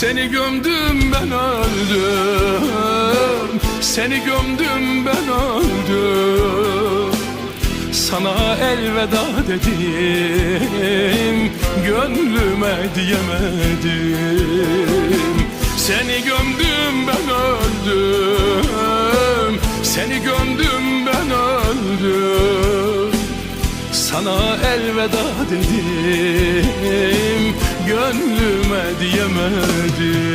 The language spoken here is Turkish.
Seni gömdüm ben öldüm. Seni gömdüm ben öldüm. Sana elveda dedim. Gönlüme diyemedim. Seni gömdüm ben öldüm. Seni gömdüm ben öldüm. Sana elveda dedim Gönlüme diyemedim